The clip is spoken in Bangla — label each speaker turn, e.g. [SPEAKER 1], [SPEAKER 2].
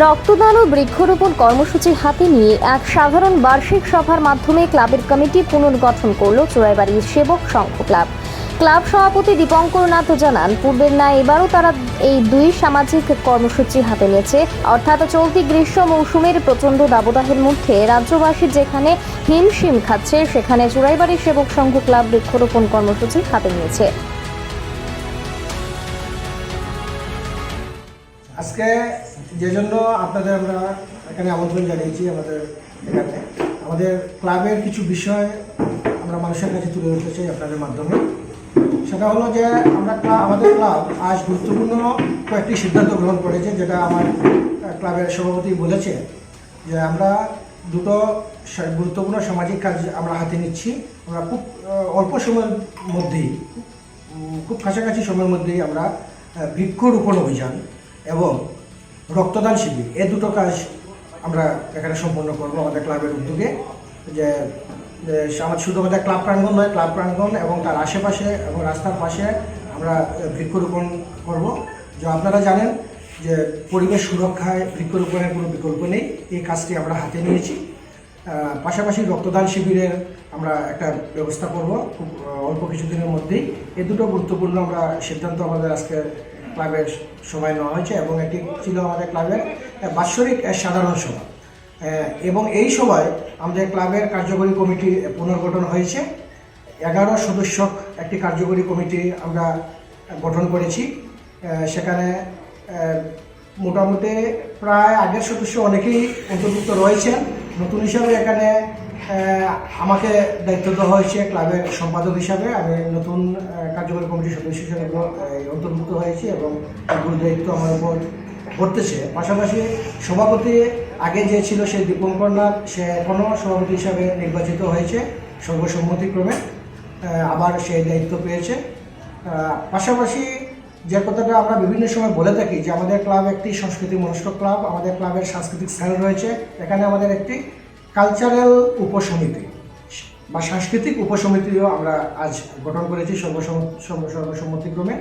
[SPEAKER 1] রক্তদান ও বৃক্ষরোপণ কর্মসূচি হাতে নিয়ে এক সাধারণ বার্ষিক সভার মাধ্যমে ক্লাবের কমিটি পুনর্গঠন করল চোরাইবাড়ির সেবক সংঘ ক্লাব। ক্লাব সভাপতি দীপঙ্কর নাথ জানান, পূর্বের ন্যায় এবারও তারা এই দুই সামাজিক কর্মসূচি হাতে নিয়েছে। অর্থাৎ চলতি গ্রীষ্ম মৌসুমের প্রচণ্ড দাবদাহের মধ্যে রাজ্যবাসী যেখানে হিমশিম খাচ্ছে, সেখানে চোরাইবাড়ি সেবক সংঘ ক্লাব বৃক্ষরোপণ কর্মসূচি হাতে নিয়েছে।
[SPEAKER 2] আজকে যে জন্য আপনাদের আমরা এখানে আমন্ত্রণ জানিয়েছি আমাদের এখানে। আমাদের ক্লাবের কিছু বিষয় আমরা মানুষের কাছে তুলে ধরতে চাই আপনাদের মাধ্যমে। সেটা হলো যে আমরা আমাদের ক্লাব আজ গুরুত্বপূর্ণ কয়েকটি সিদ্ধান্ত গ্রহণ করেছে, যেটা আমার ক্লাবের সভাপতি বলেছে যে আমরা দুটো গুরুত্বপূর্ণ সামাজিক কাজ আমরা হাতে নিচ্ছি। আমরা খুব অল্প সময়ের মধ্যেই খুব কাছাকাছি সময়ের মধ্যেই আমরা বৃক্ষরোপণ অভিযান এবং রক্তদান শিবির, এ দুটো কাজ আমরা এখানে সম্পন্ন করব আমাদের ক্লাবের উদ্যোগে। যে আমার শুধু আমাদের ক্লাব প্রাঙ্গণ নয়, ক্লাব প্রাঙ্গণ এবং তার আশেপাশে এবং রাস্তার পাশে আমরা বৃক্ষরোপণ করব। যে, আপনারা জানেন যে, পরিবেশ সুরক্ষায় বৃক্ষরোপণের কোনো বিকল্প নেই। এই কাজটি আমরা হাতে নিয়েছি। পাশাপাশি রক্তদান শিবিরের আমরা একটা ব্যবস্থা করব, খুব, অল্প কিছুদিনের মধ্যেই। এ দুটো গুরুত্বপূর্ণ আমরা সিদ্ধান্ত আমাদের আজকে ক্লাবের সভায় নেওয়া হয়েছে এবং এটি ছিল আমাদের ক্লাবের বাৎসরিক সাধারণ সভা। এবং এই সভায় আমাদের ক্লাবের কার্যকরী কমিটি পুনর্গঠন হয়েছে। এগারো সদস্য একটি কার্যকরী কমিটি আমরা গঠন করেছি। সেখানে মোটামুটি প্রায় আগের সদস্য অনেকেই অন্তর্ভুক্ত রয়েছেন। নতুন হিসাবে এখানে আমাকে দায়িত্ব দেওয়া হয়েছে ক্লাবের সম্পাদক হিসাবে। আমি নতুন কার্যকরী কমিটির সদস্য হিসাবে অন্তর্ভুক্ত হয়েছি এবং গুরু দায়িত্ব আমার উপর পড়তেছে পাশাপাশি সভাপতি আগে যে ছিল সেই দীপঙ্কর নাথ, সে এখনও সভাপতি হিসাবে নির্বাচিত হয়েছে সর্বসম্মতিক্রমে। আবার সে দায়িত্ব পেয়েছে। পাশাপাশি যে কথাটা আমরা বিভিন্ন সময় বলে থাকি যে আমাদের ক্লাব একটি সংস্কৃতি মনস্ক ক্লাব, আমাদের ক্লাবের সাংস্কৃতিক স্থান রয়েছে। এখানে আমাদের একটি কালচারাল উপসমিতি বা সাংস্কৃতিক উপসমিতিও আমরা আজ গঠন করেছি সর্বসম সর্ব- সর্বসম্মতিক্রমে